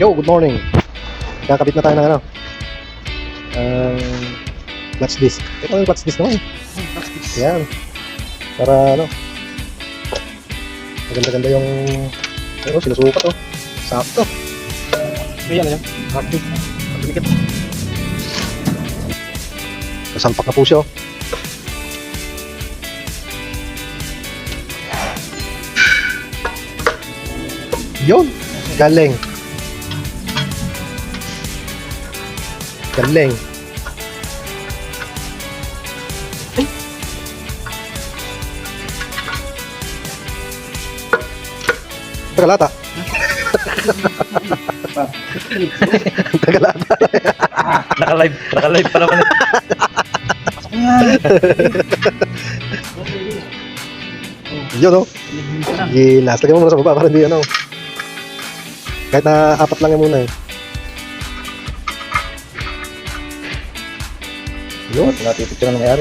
Yo, good morning. Kakabit na tayo ng ano. Um, clutch disc. Ito yung clutch disc naman. Yan. Para ano. Maganda-ganda yung ano, sinusukat oh. Sakto. Ayan na yan. Heartbeat. Pagdikit. Kasalpak na po siya oh. Yun. Galing. Galing. Tagalata. Tagalata. Naka-live. Naka-live pa naman. Yun oh. Gilas. Lagyan mo muna sa baba para hindi ano. Kahit na apat lang yan muna eh. Yun. Natitip ko na nangyari.